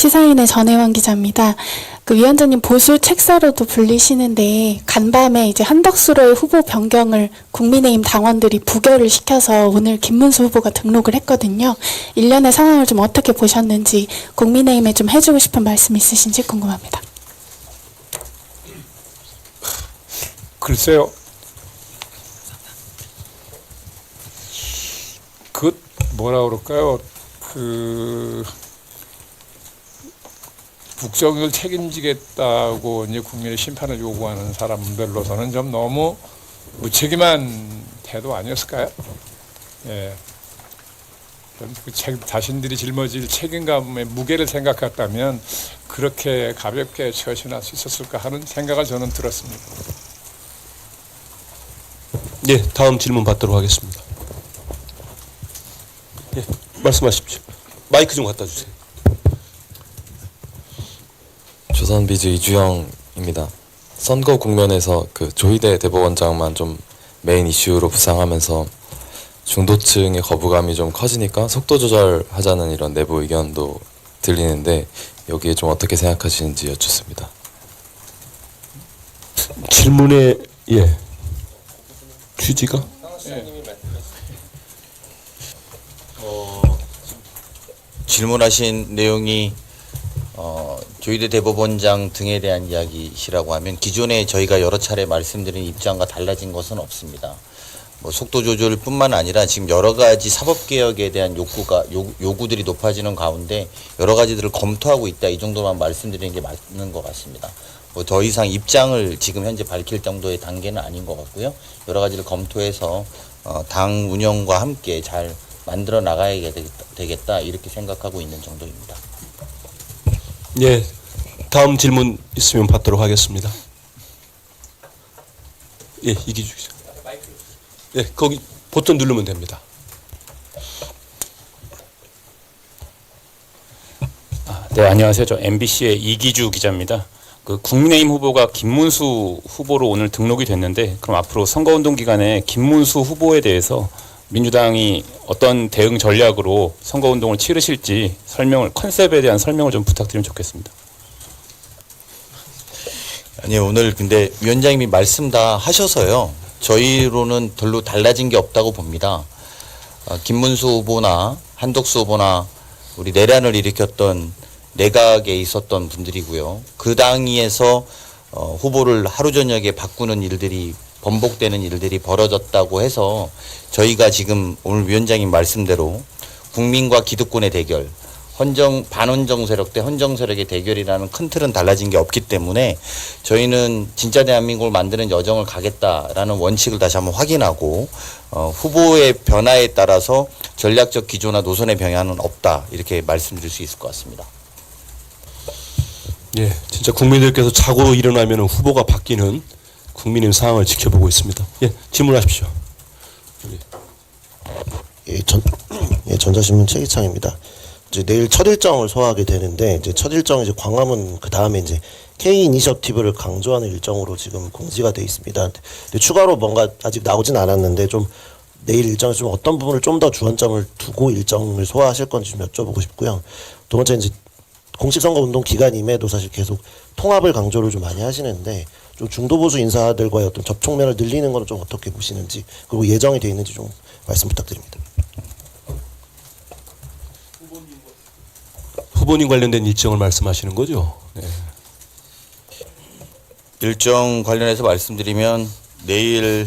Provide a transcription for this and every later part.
시사인의 전혜원 기자입니다. 그 위원장님 보수 책사로도 불리시는데 간밤에 이제 한덕수로의 후보 변경을 국민의힘 당원들이 부결을 시켜서 오늘 김문수 후보가 등록을 했거든요. 일련의 상황을 좀 어떻게 보셨는지 국민의힘에 좀 해주고 싶은 말씀 있으신지 궁금합니다. 글쎄요. 그 뭐라 그럴까요? 그 국정을 책임지겠다고 이제 국민의 심판을 요구하는 사람들로서는 좀 너무 무책임한 태도 아니었을까요? 예. 좀그 책, 자신들이 짊어질 책임감의 무게를 생각했다면 그렇게 가볍게 처신할 수 있었을까 하는 생각을 저는 들었습니다. 예, 다음 질문 받도록 하겠습니다. 예, 말씀하십시오. 마이크 좀 갖다 주세요. 조선비즈 이주영입니다. 선거 국면에서 그 조희대 대법원장만 좀 메인 이슈로 부상하면서 중도층의 거부감이 좀 커지니까 속도 조절하자는 이런 내부 의견도 들리는데 여기에 좀 어떻게 생각하시는지 여쭙습니다. 질문의 예 취지가 질문하신 내용이 어, 조희대 대법원장 등에 대한 이야기시라고 하면 기존에 저희가 여러 차례 말씀드린 입장과 달라진 것은 없습니다. 뭐 속도 조절뿐만 아니라 지금 여러 가지 사법 개혁에 대한 욕구가 요, 요구 들이 높아지는 가운데 여러 가지들을 검토하고 있다 이 정도만 말씀드리는 게 맞는 것 같습니다. 뭐 더 이상 입장을 지금 현재 밝힐 정도의 단계는 아닌 것 같고요. 여러 가지를 검토해서 어, 당 운영과 함께 잘 만들어 나가야 되겠다, 되겠다 이렇게 생각하고 있는 정도입니다. 예 다음 질문 있으면 받도록 하겠습니다. 예 이기주 기자. 예 거기 버튼 누르면 됩니다. 네, 안녕하세요. 저 MBC의 이기주 기자입니다. 그 국민의힘 후보가 김문수 후보로 오늘 등록이 됐는데 그럼 앞으로 선거운동 기간에 김문수 후보에 대해서 민주당이 어떤 대응 전략으로 선거운동을 치르실지 설명을 컨셉에 대한 설명을 좀 부탁드리면 좋겠습니다. 아니 오늘 근데 위원장님이 말씀 다 하셔서요. 저희로는 별로 달라진 게 없다고 봅니다. 어, 김문수 후보나 한덕수 후보나 우리 내란을 일으켰던 내각에 있었던 분들이고요. 그 당위에서 어, 후보를 하루 저녁에 바꾸는 일들이 번복되는 일들이 벌어졌다고 해서 저희가 지금 오늘 위원장님 말씀대로 국민과 기득권의 대결, 헌정 반헌정 세력 대 헌정 세력의 대결이라는 큰 틀은 달라진 게 없기 때문에 저희는 진짜 대한민국을 만드는 여정을 가겠다라는 원칙을 다시 한번 확인하고 어, 후보의 변화에 따라서 전략적 기조나 노선의 변화는 없다 이렇게 말씀드릴 수 있을 것 같습니다. 예 진짜 국민들께서 자고 일어나면 후보가 바뀌는 국민의 상황을 지켜보고 있습니다. 예 질문하십시오. 예, 전, 예, 전자신문 최기창입니다. 이제 내일 첫 일정을 소화하게 되는데 이제 첫 일정 이제 광화문 그 다음에 이제 K 이니셔티브를 강조하는 일정으로 지금 공지가 돼 있습니다. 근데 추가로 뭔가 아직 나오진 않았는데 좀 내일 일정에 좀 어떤 부분을 좀 더 주안점을 두고 일정을 소화하실 건지 좀 여쭤보고 싶고요. 두 번째 이제 공식 선거 운동 기간임에도 사실 계속 통합을 강조를 좀 많이 하시는데 좀 중도 보수 인사들과의 어떤 접촉면을 늘리는 건좀 어떻게 보시는지 그리고 예정이 돼 있는지 좀 말씀 부탁드립니다. 후보님 관련된 일정을 말씀하시는 거죠? 네. 일정 관련해서 말씀드리면 내일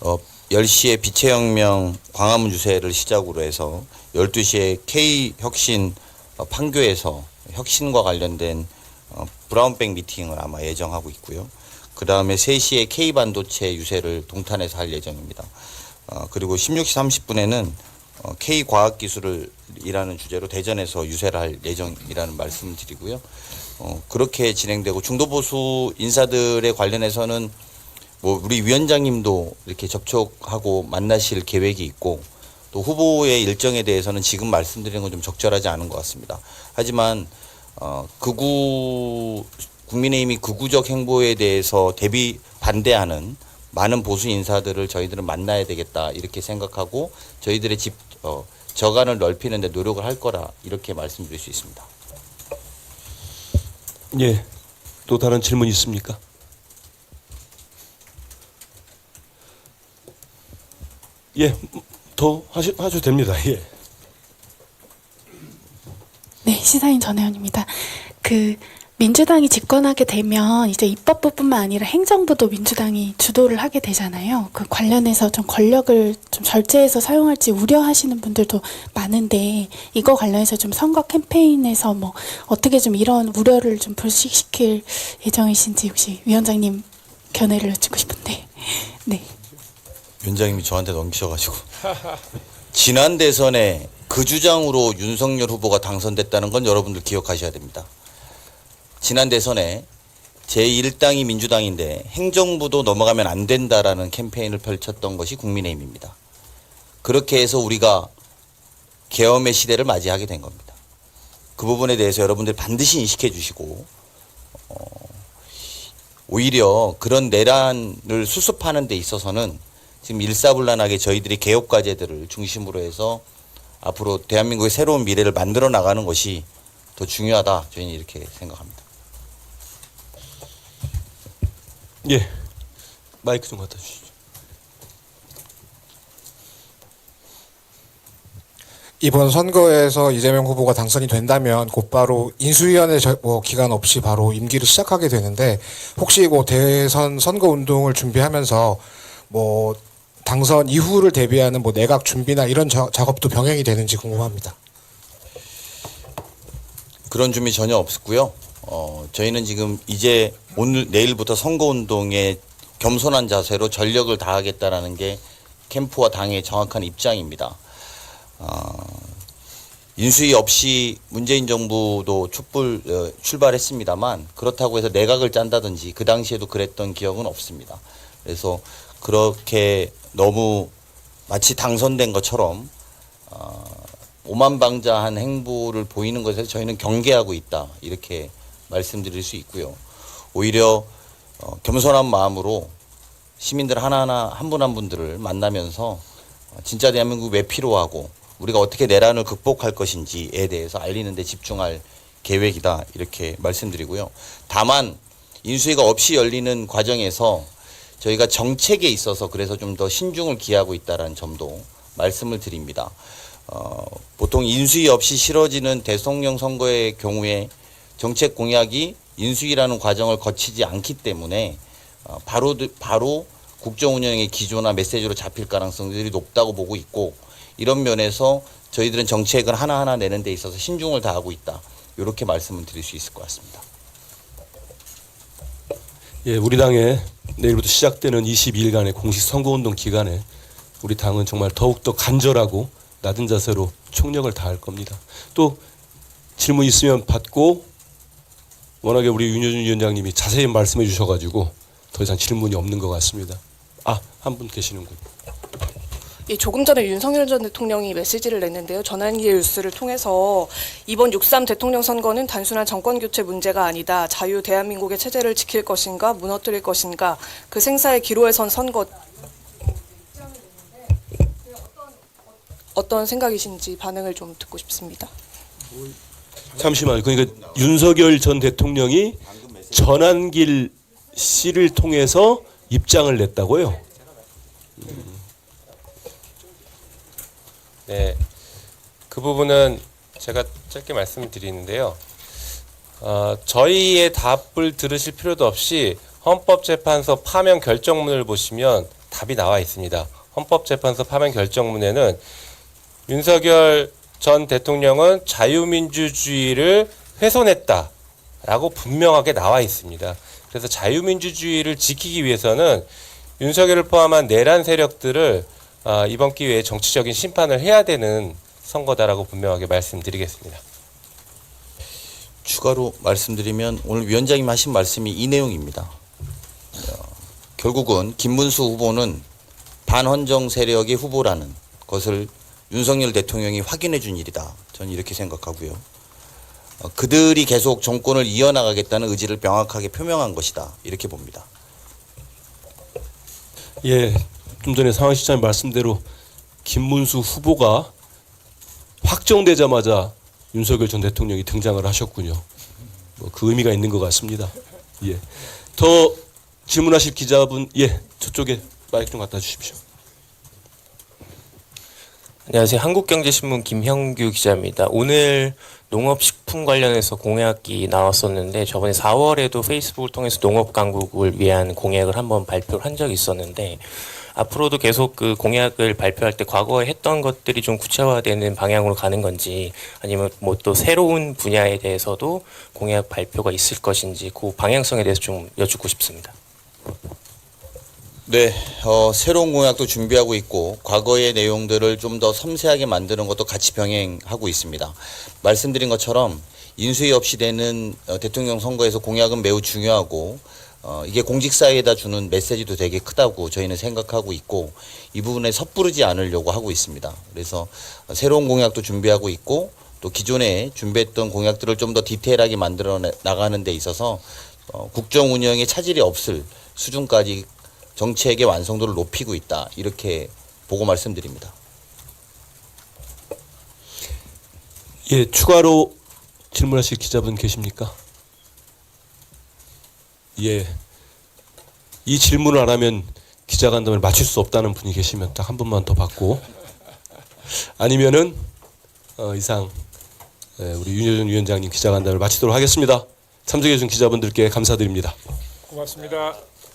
어, 10시에 빛의 혁명 광화문 유세를 시작으로 해서 12시에 K혁신 어, 판교에서 혁신과 관련된 어, 브라운백 미팅을 아마 예정하고 있고요. 그 다음에 3시에 K반도체 유세를 동탄에서 할 예정입니다. 어, 그리고 16시 30분에는 어, K과학기술이라는 주제로 대전에서 유세를 할 예정이라는 말씀을 드리고요. 어, 그렇게 진행되고 중도보수 인사들에 관련해서는 뭐 우리 위원장님도 이렇게 접촉하고 만나실 계획이 있고 또 후보의 일정에 대해서는 지금 말씀드리는 건 좀 적절하지 않은 것 같습니다. 하지만 어, 극우 국민의힘이 극우적 행보에 대해서 대비 반대하는 많은 보수 인사들을 저희들은 만나야 되겠다 이렇게 생각하고 저희들의 집 어, 저간을 넓히는 데 노력을 할 거라 이렇게 말씀드릴 수 있습니다. 예. 또 다른 질문 있습니까? 예. 더 하시, 하셔도 됩니다. 예. 네, 시사인 전혜원입니다. 그 민주당이 집권하게 되면 이제 입법부뿐만 아니라 행정부도 민주당이 주도를 하게 되잖아요. 그 관련해서 좀 권력을 좀 절제해서 사용할지 우려하시는 분들도 많은데 이거 관련해서 좀 선거 캠페인에서 뭐 어떻게 좀 이런 우려를 좀 불식시킬 예정이신지 혹시 위원장님 견해를 여쭙고 싶은데. 네. 위원장님이 저한테 넘기셔가지고 지난 대선에 그 주장으로 윤석열 후보가 당선됐다는 건 여러분들 기억하셔야 됩니다. 지난 대선에 제1당이 민주당인데 행정부도 넘어가면 안 된다라는 캠페인을 펼쳤던 것이 국민의힘입니다. 그렇게 해서 우리가 계엄의 시대를 맞이하게 된 겁니다. 그 부분에 대해서 여러분들 반드시 인식해 주시고 어, 오히려 그런 내란을 수습하는 데 있어서는 지금 일사불란하게 저희들이 개혁 과제들을 중심으로 해서 앞으로 대한민국의 새로운 미래를 만들어 나가는 것이 더 중요하다 저희는 이렇게 생각합니다. 예. 마이크 좀 갖다 주시죠. 이번 선거에서 이재명 후보가 당선이 된다면 곧바로 인수위원회 저- 뭐 기간 없이 바로 임기를 시작하게 되는데 혹시 뭐 대선 선거 운동을 준비하면서 뭐 당선 이후를 대비하는 뭐 내각 준비나 이런 자- 작업도 병행이 되는지 궁금합니다. 그런 준비 전혀 없었고요. 어, 저희는 지금 이제 오늘 내일부터 선거 운동에 겸손한 자세로 전력을 다하겠다라는 게 캠프와 당의 정확한 입장입니다. 어, 인수위 없이 문재인 정부도 촛불 어, 출발했습니다만 그렇다고 해서 내각을 짠다든지 그 당시에도 그랬던 기억은 없습니다. 그래서 그렇게 너무 마치 당선된 것처럼 어, 오만방자한 행보를 보이는 것에 저희는 경계하고 있다 이렇게 말씀드릴 수 있고요. 오히려 어, 겸손한 마음으로 시민들 하나하나 한 분한 분들을 만나면서 어, 진짜 대한민국 왜 필요하고 우리가 어떻게 내란을 극복할 것인지에 대해서 알리는 데 집중할 계획이다 이렇게 말씀드리고요. 다만 인수위가 없이 열리는 과정에서 저희가 정책에 있어서 그래서 좀 더 신중을 기하고 있다라는 점도 말씀을 드립니다. 어, 보통 인수위 없이 치러지는 대통령 선거의 경우에 정책 공약이 인수위라는 과정을 거치지 않기 때문에 어, 바로 바로 국정 운영의 기조나 메시지로 잡힐 가능성들이 높다고 보고 있고 이런 면에서 저희들은 정책을 하나하나 내는 데 있어서 신중을 다하고 있다. 이렇게 말씀을 드릴 수 있을 것 같습니다. 예, 우리 당의 내일부터 시작되는 22일간의 공식 선거운동 기간에 우리 당은 정말 더욱더 간절하고 낮은 자세로 총력을 다할 겁니다. 또 질문 있으면 받고 워낙에 우리 윤여준 위원장님이 자세히 말씀해 주셔가지고 더 이상 질문이 없는 것 같습니다. 아, 한 분 계시는군. 예, 조금 전에 윤석열 전 대통령이 메시지를 냈는데요. 전환기의 뉴스를 통해서 이번 6.3 대통령 선거는 단순한 정권 교체 문제가 아니다. 자유 대한민국의 체제를 지킬 것인가 무너뜨릴 것인가 그 생사의 기로에 선 선거 어떤 생각이신지 반응을 좀 듣고 싶습니다. 잠시만요. 그러니까 윤석열 전 대통령이 전한길 씨를 통해서 입장을 냈다고요? 네, 그 부분은 제가 짧게 말씀드리는데요. 어, 저희의 답을 들으실 필요도 없이 헌법재판소 파면 결정문을 보시면 답이 나와 있습니다. 헌법재판소 파면 결정문에는 윤석열 전 대통령은 자유민주주의를 훼손했다라고 분명하게 나와 있습니다. 그래서 자유민주주의를 지키기 위해서는 윤석열을 포함한 내란 세력들을 아, 이번 기회에 정치적인 심판을 해야 되는 선거다라고 분명하게 말씀드리겠습니다. 추가로 말씀드리면 오늘 위원장님 하신 말씀이 이 내용입니다. 어, 결국은 김문수 후보는 반헌정 세력의 후보라는 것을 윤석열 대통령이 확인해 준 일이다. 저는 이렇게 생각하고요. 어, 그들이 계속 정권을 이어나가겠다는 의지를 명확하게 표명한 것이다. 이렇게 봅니다. 예, 좀 전에 상황 시장님 말씀대로 김문수 후보가 확정되자마자 윤석열 전 대통령이 등장을 하셨군요. 뭐 그 의미가 있는 것 같습니다. 예. 더 질문하실 기자분 예 저쪽에 마이크 좀 갖다 주십시오. 안녕하세요. 한국경제신문 김형규 기자입니다. 오늘 농업식품 관련해서 공약이 나왔었는데 저번에 4월에도 페이스북을 통해서 농업 강국을 위한 공약을 한번 발표를 한 적이 있었는데 앞으로도 계속 그 공약을 발표할 때 과거에 했던 것들이 좀 구체화되는 방향으로 가는 건지 아니면 뭐 또 새로운 분야에 대해서도 공약 발표가 있을 것인지 그 방향성에 대해서 좀 여쭙고 싶습니다. 네, 어, 새로운 공약도 준비하고 있고 과거의 내용들을 좀 더 섬세하게 만드는 것도 같이 병행하고 있습니다. 말씀드린 것처럼 인수위 없이 되는 어, 대통령 선거에서 공약은 매우 중요하고 어, 이게 공직사회에다 주는 메시지도 되게 크다고 저희는 생각하고 있고 이 부분에 섣부르지 않으려고 하고 있습니다. 그래서 어, 새로운 공약도 준비하고 있고 또 기존에 준비했던 공약들을 좀 더 디테일하게 만들어 내- 나가는 데 있어서 어, 국정 운영에 차질이 없을 수준까지 정책의 완성도를 높이고 있다 이렇게 보고 말씀드립니다. 예 추가로 질문하실 기자분 계십니까? 예. 이 질문을 안 하면 기자간담을 맞출 수 없다는 분이 계시면 딱한 번만 더 받고 아니면은 어, 이상 예, 우리 윤여준 위원장님 기자간담을 마치도록 하겠습니다. 참석해주신 기자분들께 감사드립니다. 고맙습니다.